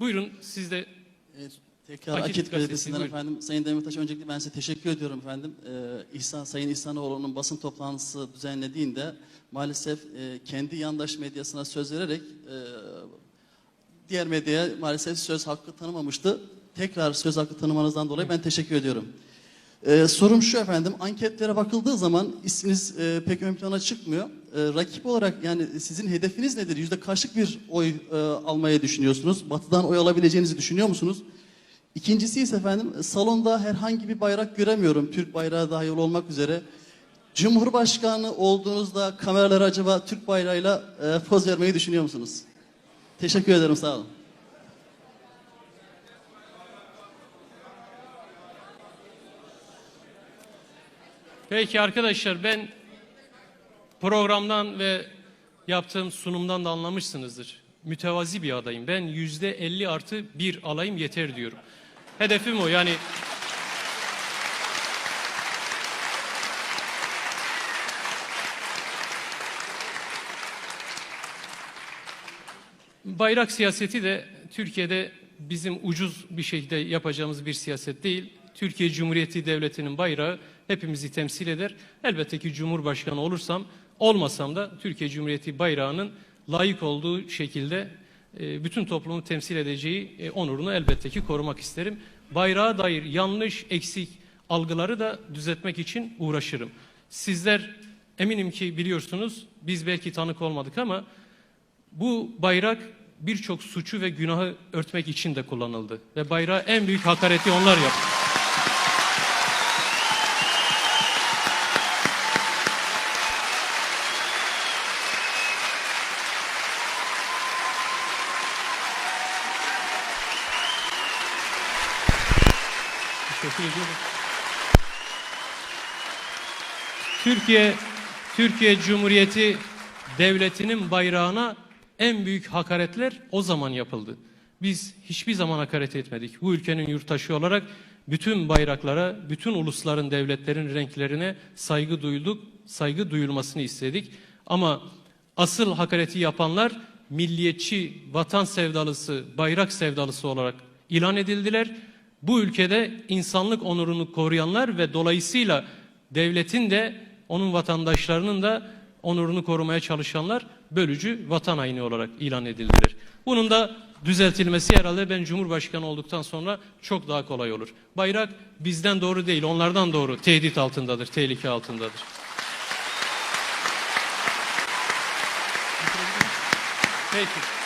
Buyurun siz de Evet, tekrar Akit Akit, Gazetesi, Gazetesi'nden buyurun. efendim. Sayın Demirtaş öncelikle ben size teşekkür ediyorum efendim. Ee, İhsan, Sayın İhsanoğlu'nun basın toplantısı düzenlediğinde maalesef e, kendi yandaş medyasına söz vererek e, diğer medyaya maalesef söz hakkı tanımamıştı. Tekrar söz hakkı tanımanızdan dolayı ben teşekkür ediyorum. Ee, sorum şu efendim, anketlere bakıldığı zaman isminiz e, pek ön plana çıkmıyor. Ee, rakip olarak yani sizin hedefiniz nedir? Yüzde kaçlık bir oy e, almayı düşünüyorsunuz? Batı'dan oy alabileceğinizi düşünüyor musunuz? İkincisi ise efendim, salonda herhangi bir bayrak göremiyorum. Türk bayrağı dahil olmak üzere. Cumhurbaşkanı olduğunuzda kameralara acaba Türk bayrağıyla e, poz vermeyi düşünüyor musunuz? Teşekkür ederim, sağ olun. Peki arkadaşlar ben programdan ve yaptığım sunumdan da anlamışsınızdır. Mütevazi bir adayım. Ben yüzde 50 artı bir alayım yeter diyorum. Hedefim o yani Bayrak siyaseti de Türkiye'de bizim ucuz bir şekilde yapacağımız bir siyaset değil. Türkiye Cumhuriyeti Devleti'nin bayrağı hepimizi temsil eder. Elbette ki Cumhurbaşkanı olursam, olmasam da Türkiye Cumhuriyeti bayrağının layık olduğu şekilde e, bütün toplumu temsil edeceği e, onurunu elbette ki korumak isterim. Bayrağa dair yanlış, eksik algıları da düzeltmek için uğraşırım. Sizler eminim ki biliyorsunuz, biz belki tanık olmadık ama bu bayrak birçok suçu ve günahı örtmek için de kullanıldı. Ve bayrağa en büyük hakareti onlar yaptı. Teşekkür ediyorum. Türkiye Türkiye Cumhuriyeti devletinin bayrağına en büyük hakaretler o zaman yapıldı. Biz hiçbir zaman hakaret etmedik. Bu ülkenin yurttaşı olarak bütün bayraklara, bütün ulusların, devletlerin renklerine saygı duyduk, saygı duyulmasını istedik. Ama asıl hakareti yapanlar milliyetçi, vatan sevdalısı, bayrak sevdalısı olarak ilan edildiler. Bu ülkede insanlık onurunu koruyanlar ve dolayısıyla devletin de onun vatandaşlarının da onurunu korumaya çalışanlar bölücü vatan haini olarak ilan edildiler. Bunun da düzeltilmesi herhalde ben Cumhurbaşkanı olduktan sonra çok daha kolay olur. Bayrak bizden doğru değil, onlardan doğru tehdit altındadır, tehlike altındadır. Peki.